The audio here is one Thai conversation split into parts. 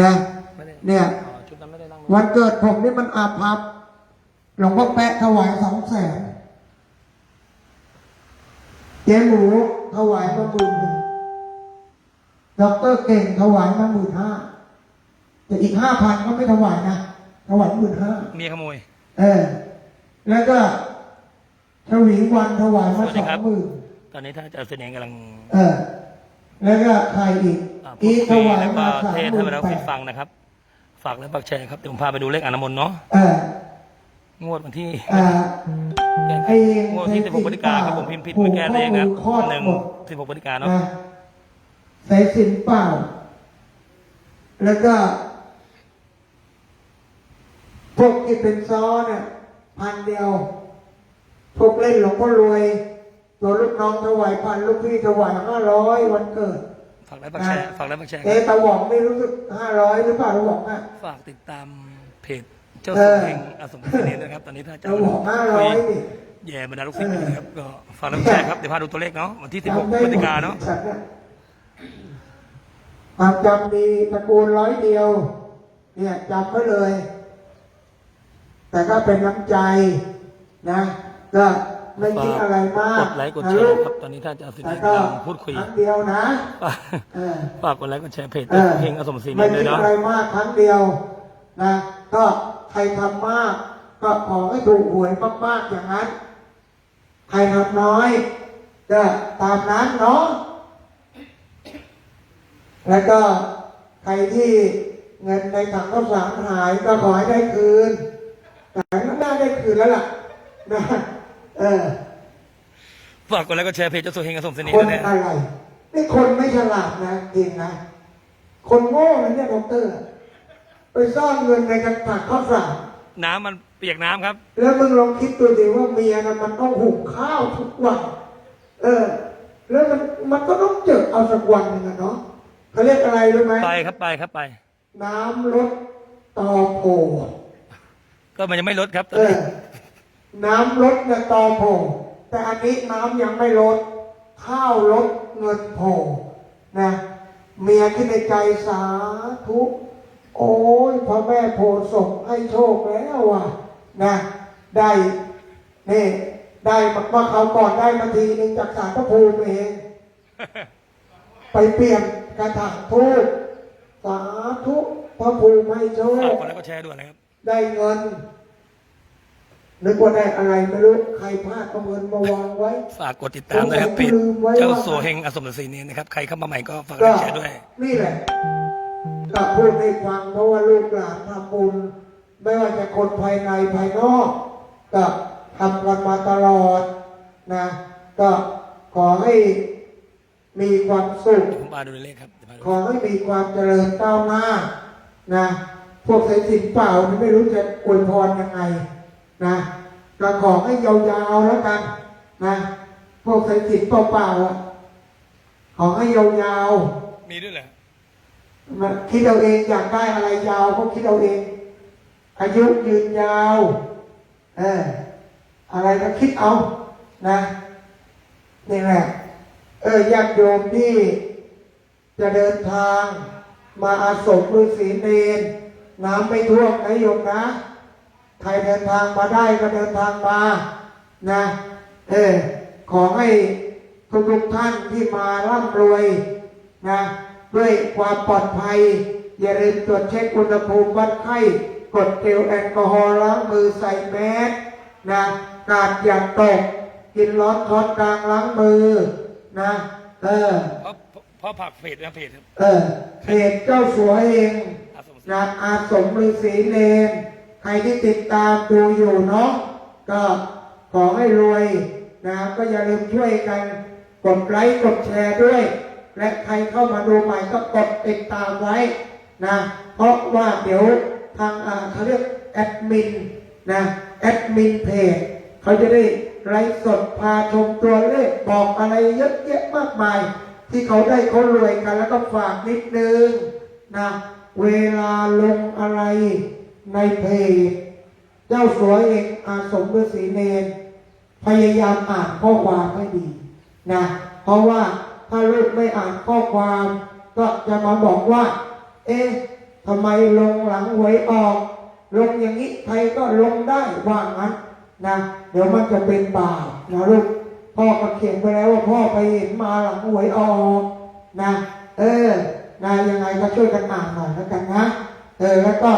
นะไม่ได้เนี่ยอ๋อชุดนั้นไม่ได้นั่งวันเกิดผมนี่มันอาภัพหลวงพ่อแปะถวายสองแสนเจ๊หมูถวายมาหมื่นหนึ่งด็อกเตอร์เก่งถวายมาหมื่นห้าแต่อีกห้าพันก็ไม่ถวายนะถวายหมื่นห้าเมียขโมย เออ แล้วก็ชวีวันถวายมาสวัสสดีองครับหมื่นตอนนี้ท่านอาจารย์เสน่ห์กำลัง เออ แล้วก็ใครอีกอ่าพูอีดกถคุยวายแล้วก็มาสามเทศหให้มื่นมาแล้วแปฟิดฟังนะครับ ฝากและฝากแชร์ครับเดี๋ยวผมพาไปดูเลขอานามนต์เนาะเอองวดวันที่อ่า แก้ไอ้งวดที่ 16 พฤศจิกาครับผมพิมพ์ผิดไม่แก้เลขครับหนึ่ง16 พฤศจิกาเนาะ นะใส่สินเปล่า แล้วก็ พวกที่เป็นซ้อเนี่ยพันเดียว พวกเล่นหลวงพ่อรวย ตัวลูกน้องถวายพันลูกพี่ถวายห้าร้อยวันเกิด ฝากและฝากแชร์ฝากและฝากแชร์คเอ๊ะรับตาหวองไม่รู้สึกห้าร้อยหรือเปล่าตาหวองอะ ฝากติดตามเพจเจ้าเอสุอเฮงอาสมศิรินะครับ ตอนนี้ท่านอาจารตาย์หวองห้าร้อยนี่แย่บรรดาลูกศิษย์อยู่นะครับก็ฝากและฝากแชร์ครับเดี๋ยวพาดูตัวเลขเนาะวันที่ 16จำได้พฤศจิกาเนาะฉัน่ความจำมีตระกูลร้อยเดียว เนี่ยจำไว้เลย แต่ก็เป็นน้ำใจนะ ก็ ไม่คิดอะไรมากกดไลค์กดแชนะลูร์กครับตอนนี้ท่านอาจารย์เสแต่น่ห์ก็กำลังพูดคุยครั้งเดียวนะฝากเออฝากกดไลค์กดแชร์เพจเอเจ้าอสุเฮงอาสมศิริไม่ด้วคิยดเนาะอะไรมากครั้งเดียวนะก็ใครทำมาก ก็ขอให้ถูกหวยมากๆอย่างนั้น ใครทำน้อยก็ตามนั้นเนาะแล้วก็ใครที่เงินในถังข้าวสารหายก็ขอให้ได้คืนแต่ก็น่าได้คืนแล้วล่ะนะ เออฝากกดไลค์กดแชร์เพจเจ้าสุเฮงอาสมศิริคนด้วยนะอะไรนี่คนไม่ฉลาดนะจริงนะ คนโง่นะเนี่ยดอกเตอร์ไปซ่อนเงินในกระถางข้าวสาร น้ำมันเปียกน้ำครับ แล้วมึงลองคิดดูสิว่าเมียนะมันต้องหุงข้าวทุกวัน เออ แล้วมันมันก็ต้องเจอเอาสักวันหนึ่งอะเนาะเขาเรียกอะไรรู้ไหม ไปครับไปครับไป น้ำลดตอโผ ก็มันยังไม่ลดครับตอเอนนี้อ น้ำลดเนี่ยตอโผแต่อันนี้น้ำยังไม่ลด ข้าวลดเงินโผนะเมียที่ในใจสาธุโอ้ยพระแม่โพธิ์ส่งให้โชคแล้วว่ะนะได้นี่ได้มาว่าเขาวก่อนได้มาทีหนึ่งจากสารพระภูมิเอง ไปเปลี่ยนกระถางทูบสาธุพระภูมิให้โชฝากคกดไลค์กดแชร์ด้วยนะครับ ได้เงิน นึกว่าได้อะไรไม่รู้ใครพลาดเอาเงินมาวางไว้ ฝากกดติดตามด้วยครับเพจลืมไว้ว่าเจ้าสัวเฮงอสมศรีนี่นะครับ ใครเข้ามาใหม่ก็ฝากกดก็ไลค์แชร์ด้วย นี่แหละก็พูดให้ฟังเพราะว่าลูกหลานทำบุญไม่ว่าจะคนภายในภายนอกก็ทำกันมาตลอดนะ ก็ขอให้มีความสุขผมพาดูเลขครับเดี๋ยวพาดูขอให้มีความเจริญก้าวหน้านะ พวกสายสินเปล่านี่ไม่รู้จะอวยพรยังไง นะก็ขอให้ยาวๆแล้วกันนะพวกสายสินเปล่าๆอะขอให้ยาวๆมีด้วยเหรอมาคิดเอาเองอยากได้อะไรยาวก็คิดเอาเอง อายุยืนยาวเอออะไรก็คิดเอานะนี่แหละเออญาติโยมที่จะเดินทาง มาอาสมฤาษีเนนน้ำไม่ท่วมนะโยมนะ ใครเดินทางมาได้ก็เดินทางมานะเออขอให้ทุกทุกๆท่านที่มาร่ำรวยนะด้วยความปลอดภัย อย่าลืมตรวจเช็คอุณหภูมิวัดไข้กดเจลแอลกอฮอล์ล้างมือใส่แมสนะกาดอย่าตกกินร้อนช้อนกลางล้างมือนะ เออเพราะเพราะเพราะผักเพจนะเพจครับเออเพจเจ้าสัวเองอาสมศรีนะอาสมฤาษีเนน ใครที่ติดตามดูอยู่เนาะก็ขอให้รวยนะก็อย่าลืมช่วยกัน กดไลค์กดแชร์ด้วย และใครเข้ามาดูใหม่ก็กดติดตามไว้นะเพราะว่าเดี๋ยวทางเขาเรียกแอดมินนะแอดมินเพจเขาจะได้ไลฟ์สดพาชมตัวเลขบอกอะไรเยอะแยะมากมาย ที่เขาได้เขารวยกันแล้วก็ฝากนิดนึงนะเวลาลงอะไร ในเพจเจ้าสัวเองอาสมฤาษีเนนพยายามอ่านข้อความให้ดีนะเพราะว่าถ้าลูกไม่อ่านข้อความ ก็จะมาบอกว่า เอ๊ะทำไมลงหลังหวยออก ลงอย่างนี้ใครก็ลงได้ว่างั้นนะเดี๋ยวมันจะเป็นบาปนะลูกพ่อก็เขียนไปแล้วว่าพ่อไปเห็นมาหลังหวยออกนะ เออนะยังไงก็ช่วยกันอ่านหน่อยแล้วกันนะ เออแล้วก็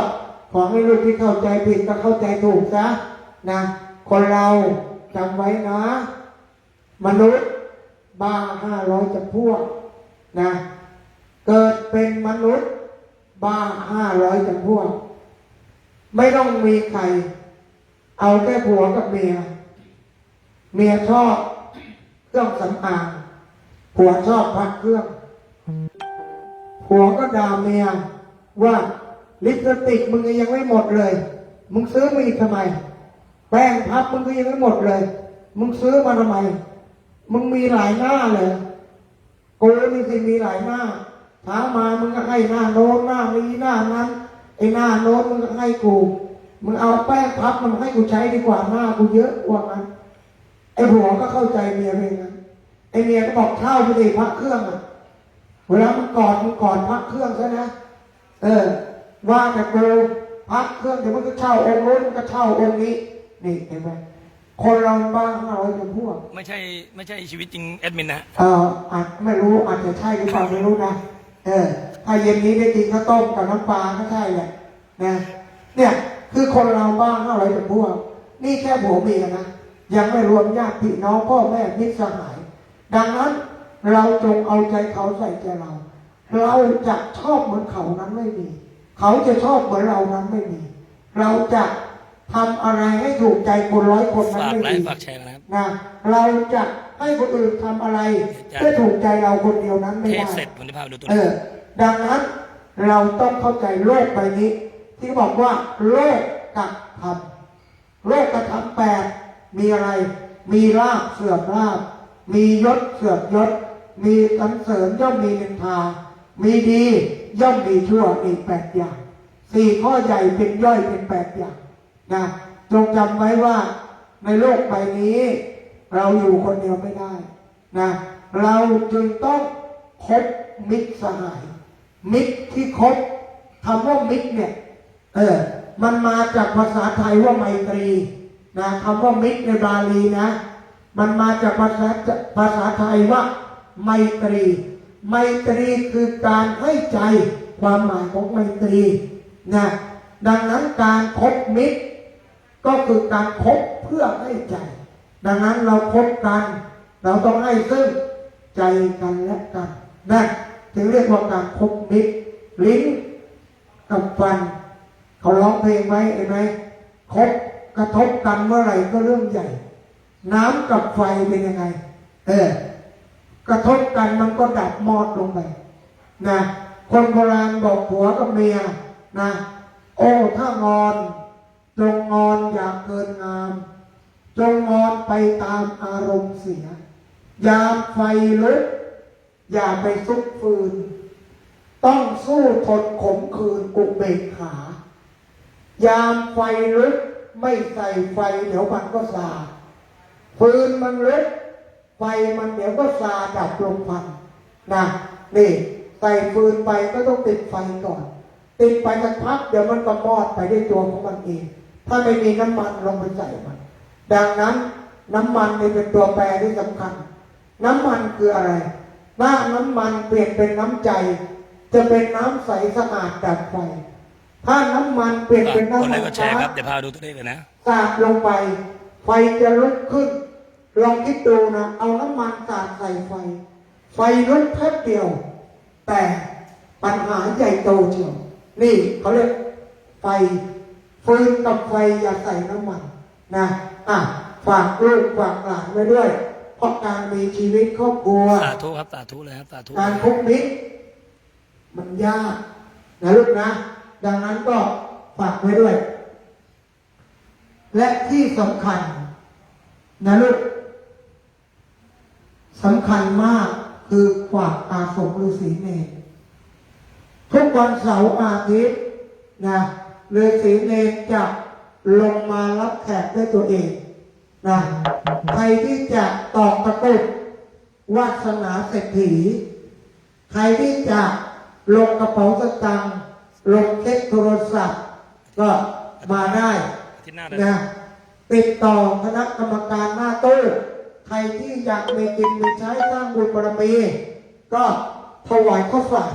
ขอให้ลูกที่เข้าใจผิดก็เข้าใจถูกซะนะคนเราจำไว้นะ มนุษย์บ้าห้าร้อยจำพวกนะเกิดเป็นมนุษย์บ้าห้าร้อยจำพวก ไม่ต้องมีใคร เอาแค่ผัวกับเมีย เมียชอบเครื่องสำอางผัวชอบพักเครื่องผัวก็ด่าเมียว่า ลิปสติกมึงยังไม่หมดเลย มึงซื้อมาอีกทำไม แป้งพับมึงก็ยังไม่หมดเลย มึงซื้อมาทำไม มึงมีหลายหน้าเลยกูนี่สิมีหลายหน้าถามมามึงก็ให้หน้าโน้นหน้านี้หน้านั้นไอ้หน้าโน้นมึงก็ให้กู มึงเอาแป้งพับมันให้กูใช้ดีกว่าหน้ากูเยอะกว่านั้นไอ้ผัวก็เข้าใจเมียเองนะไอ้เมียก็บอกเช่าไปดิพักเครื่องอะเวลามึงกอดมึงกอดพักเครื่องซะนะเออ ว่าแต่กูพักเครื่องเดี๋ยวมันก็เช่าองค์นู้นมันก็เช่าองค์นี้ นี่เห็นไหมคนเราบ้างห้าร้อยเป็นพวกไม่ใช่ไม่ใช่ชีวิตจริงแอดมินนะฮะเอออาจไม่รู้อาจจะใช่หรือเปล่าไม่รู้นะเออถ้าเย็นนี้ได้กินข้าวต้มกับน้ำปลาก็ใช่แหละนะ เนี่ยคือคนเราบ้างห้าร้อยเป็นพวกนี่แค่ผัวเมียนะยังไม่รวมญาติพี่น้องพ่อแม่มิตรสหาย ดังนั้นเราจงเอาใจเขาใส่ใจเรา เราจะชอบเหมือนเขานั้นไม่มี เขาจะชอบเหมือนเรานั้นไม่มี เราจะทำอะไรให้ถูกใจคนร้อยคนนั้นฝากไม่ไลมีค์ฝากแชร์กันนะครับนะเราจะให้คนอื่นทำอะไรจะเพื่อถูกใจเราคนเดียวนั้นไม่เทศได้เสร็จผมจะพาไปดูตัวเอนี้อดังนั้นเราต้องเข้าใจโลกใบนี้ ที่บอกว่าโลกกับธรรมโลกกับธรรมแปดมีอะไร มีลาบเสื่อมลาบ มียศเสื่อมยศ มีสรรเสริญย่อมมีนินทา มีดี ย่อมมีชั่วอีกแปดอย่างสี่ข้อใหญ่เป็นย่อยเป็นแปดอย่างนะจงจำไว้ว่าในโลกใบนี้ เราอยู่คนเดียวไม่ได้นะเราจึงต้องคบมิตรสหาย มิตรที่คบคำว่ามิตรเนี่ยเออมันมาจากภาษาไทยว่าไมตรีนะคำว่ามิตรในบาลีนะ มันมาจากภาษาภาษาไทยว่าไมตรี ไมตรีคือการให้ใจความหมายของไมตรีนะดังนั้นการคบมิตร ก็คือการคบเพื่อให้ใจ ดังนั้นเราคบกัน เราต้องให้ซึ่งใจกันและกันนั่นถึงเรียกว่าการคบมิตร ลิ้นกับฟัน เขาร้องเพลงไหมเห็นไหมคบกระทบกันเมื่อไหร่ก็เรื่องใหญ่ น้ำกับไฟเป็นยังไง เออ กระทบกันมันก็ดับมอดลงไปนะคนโบราณบอกผัวกับเมียนะโอ้ถ้างอนจงงอนอย่าเกินงาม จงงอนไปตามอารมณ์เสีย ยามไฟลุกอย่าไปซุกฟืน ต้องสู้ทนขมคืนอุเบกขา ยามไฟลุกไม่ใส่ไฟเดี๋ยวมันก็สาฟืนมันลุก ไฟมันเดี๋ยวก็สาดับลงพันนะนี่ใส่ฟืนไปก็ต้องติดไฟก่อน ติดไปสักพักเดี๋ยวมันก็มอดไปด้วยตัวของมันเอง ถ้าไม่มีน้ำมันลงไปใส่มัน ดังนั้นน้ำมันนี่เป็นตัวแปรที่สำคัญ น้ำมันคืออะไรถ้าน้ำมันเปลี่ยนเป็นน้ำใจจะเป็นน้ำใสสะอาดดับไฟถ้าน้ำมันเปลี่ยนฝากเป็นกดน้ำไลมันค์กดแชร์ครับเดี๋ยวพาไปดูตัวเลขเลยนะสาดลงไป ไฟจะลุกขึ้น ลองคิดดูนะ เอาน้ำมันสาดใส่ไฟ ไฟลุกแป๊บเดียว แต่ปัญหาใหญ่โตเชียวนี่เขาเรียกไฟฟืนกับไฟอย่าใส่น้ำมันนะอะฝากลูกฝากหลานไว้ด้วย เพราะการมีชีวิตครอบครัวสาธุครับสาธุเลยครับสาธุการพบมิตรมันยากนะลูกนะ ดังนั้นก็ฝากไว้ด้วย และที่สำคัญนะลูก สำคัญมากคือฝากอาสมฤาษีเนรทุกวันเสาร์อาทิตย์นะฤาษีเนรจะลงมารับแขกด้วยตัวเองนะใครที่จะตอกตะกรุดวาสนาเศรษฐี ใครที่จะลงกระเป๋าสตางค์ลงเช็คโทรศัพท์ ก็มาได้อาทิตย์หน้าเลยนะติดต่อคณะกรรมการหน้าตู้ ใครที่อยากมีกินมีใช้สร้างบุญบารมี ก็ถวายข้าวสาร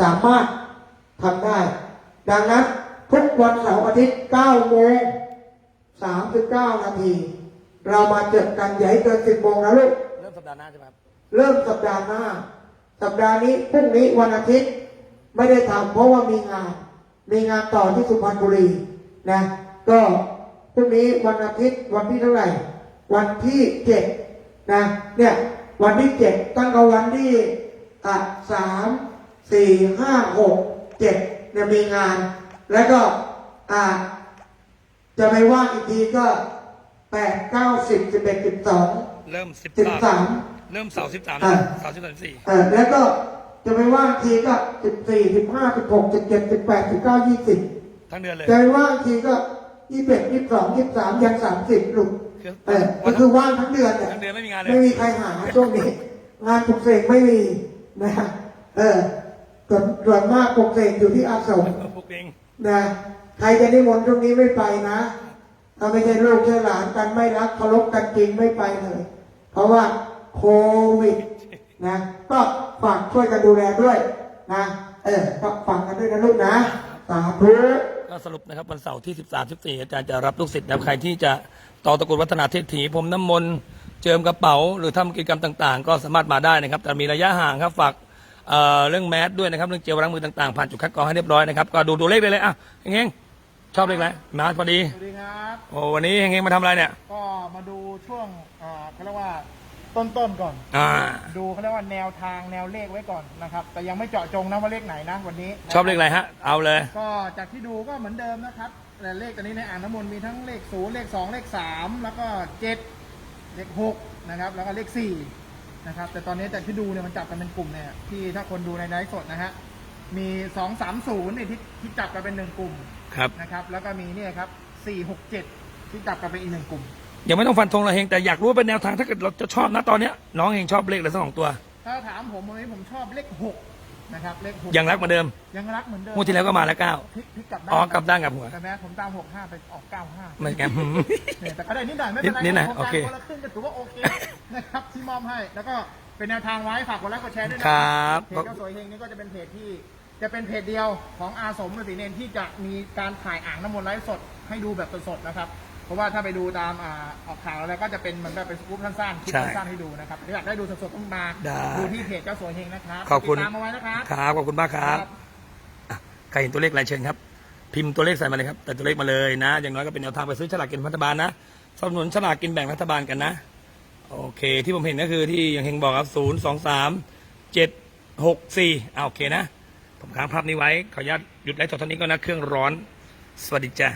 สามารถทำได้ ดังนั้นทุกวันเสาร์อาทิตย์9โมง39 นาที เรามาเจอกันอย่าให้เกิน 10โมงนะลูก เริ่มสัปดาห์หน้าใช่ไหมครับ เริ่มสัปดาห์หน้า สัปดาห์นี้พรุ่งนี้วันอาทิตย์ไม่ได้ทำเพราะว่ามีงาน มีงานต่อที่สุพรรณบุรีนะ ก็พรุ่งนี้วันอาทิตย์วันที่เท่าไหร่ วันที่เจ็ดนะเนี่ยวันที่เจ็ดตั้งแต่วันที่อะสามสี่ห้าหกเจ็ดเนี่ยมีงาน แล้วก็อ่าจะไม่ว่างอีกทีก็แปดเก้าสิบสิบเอ็ดสิบสองเริ่มสิบสิบสามเริ่มเสาร์สิบสามอ่าเสาร์สิบสามสี่เออแล้วก็จะไปว่างทีก็สิบสี่สิบห้าสิบหกสิบเจ็ดสิบแปดสิบเก้ายี่สิบทั้งเดือนเลย จะไปว่างทีก็ ยี่สิบเอ็ดยี่สิบสองยี่สิบสามยันสามสิบลูกคือเออวัก็นคือว่างทั้งเดือนเนี่ยทั้งเดือนไม่มีงานเลยไม่มีใครหาช่วงนี้ งานปลุกเสกไม่มีนะเออส่วนส่วนมากปลุกเสกอยู่ที่อาสมพวกเองนะใครจะนิมนต์ช่วงนี้ไม่ไปนะถ้าไม่ใช่ลูกใช่หลานกันไม่รักเคารพกันจริงไม่ไปเลย เพราะว่าโควิดนะ ก็ฝากช่วยกันดูแลด้วยนะ เออก็ฝากกันด้วยนะลูกนะสาธุก็ สรุปนะครับวันเสาร์ที่สิบสามสิบสี่อาจารย์จะรับลูกศิษย์นะครับใครที่จะต่อตระกูลวัฒนาเทศถีพรมน้ำมนต์เจิมกระเป๋า หรือทำกิจกรรมต่างๆ ก็สามารถมาได้นะครับ แต่มีระยะห่างครับฝากเอ่อเรื่องแมสด้วยนะครับ เรื่องเจลล้างมือต่างๆ ผ่านจุดคัดกรองให้เรียบร้อยนะครับ ก็ดูตัวเลขได้เลยอะเฮงๆชอบเลขอะไรมาพอดีสวัสดีครับ โอ้วันนี้เฮงๆมาทำอะไรเนี่ย ก็มาดูช่วงอ่าเขาเรียกว่า ต้นๆก่อน อ่า ดูเขาเรียกว่าแนวทางแนวเลขไว้ก่อนนะครับ แต่ยังไม่เจาะจงนะว่าเลขไหนนะวันนี้นะชอบเลขอะไรฮะ เอาเลย ก็จากที่ดูก็เหมือนเดิมนะครับแต่เลขตัวนี้ในอ่างน้ำมนต์มีทั้งเลขศูนย์เลขสองเลขสามแล้วก็เจ็ดเลขหกนะครับ แล้วก็เลขสี่นะครับ แต่ตอนนี้จากที่ดูเนี่ยมันจับกันเป็นกลุ่มเนี่ยที่ถ้าคนดูในไลฟ์สดนะฮะมีสองสามศูนย์เนี่ยที่ที่จับกันเป็นหนึ่งกลุ่มครับ นะครับ แล้วก็มีเนี่ยครับสี่หกเจ็ดที่จับกันเป็นอีกหนึ่งกลุ่ม ยังไม่ต้องฟันธงเลยเฮงแต่อยากรู้ว่าเป็นแนวทางถ้าเกิดเราจะชอบนะตอนเนี้ยน้องเฮงชอบเลขอะไรสักสองตัว ถ้าถามผมวันนี้ผมชอบเลขหกนะครับเลขหกยังรักเหมือนเดิมยังรักเหมือนเดิมงวดที่แล้วก็มาแล้วเก้าพลิกพลิกกลับด้านอ๋อกลับด้านกลับหัวแต่แม้ผมตามหกห้าไปออกเก้าห้าไม่แกหืมเนี่ยแต่ก็ได้นิดหน่อยไม่เป็นไรนิดหน่อยโครงโอการเคคนละครึ่งก็ถือว่าโอเคนะครับที่มอบให้แล้วก็เป็นแนวทางไว้ฝากกดไลค์กดแชร์ด้วยนะครับ เพจเจ้าสวยเฮงนี่ก็จะเป็นเพจที่จะเป็นเพจเดียวของอาสมฤาษีเนนที่จะมีการถ่ายอ่างน้ำมนต์ไลฟ์สดให้ดูแบบสดๆนะครับ เพราะว่าถ้าไปดูตามอ่าออกข่าวอะไรก็จะเป็นเหมือนแบบเป็นสกู๊ปสั้นๆคลิปใช่สั้นๆให้ดูนะครับถ้าอยากได้ดูสดๆต้องมาได้ ดูที่เพจเจ้าสวยเฮงนะครับขอบคุณติดตามมาไว้นะครับ ครับขอบคุณมากครับอะใครเห็นตัวเลขอะไรเชิญครับ พิมพ์ตัวเลขใส่มาเลยครับ แต่ตัวเลขมาเลยนะ อย่างน้อยก็เป็นแนวทางไปซื้อฉลากกินแบ่งรัฐบาลนะสนับสนุนฉลากกินแบ่งรัฐบาลกันนะ โอเค ที่ผมเห็นก็คือที่อย่างเฮงบอกครับศูนย์สองสามเจ็ดหกสี่อ่าโอเคนะ ผมค้างภาพนี้ไว้ ขออนุญาตหยุดไลฟ์สดเท่านี้ก็นะ เครื่องร้อน สวัสดีจ้า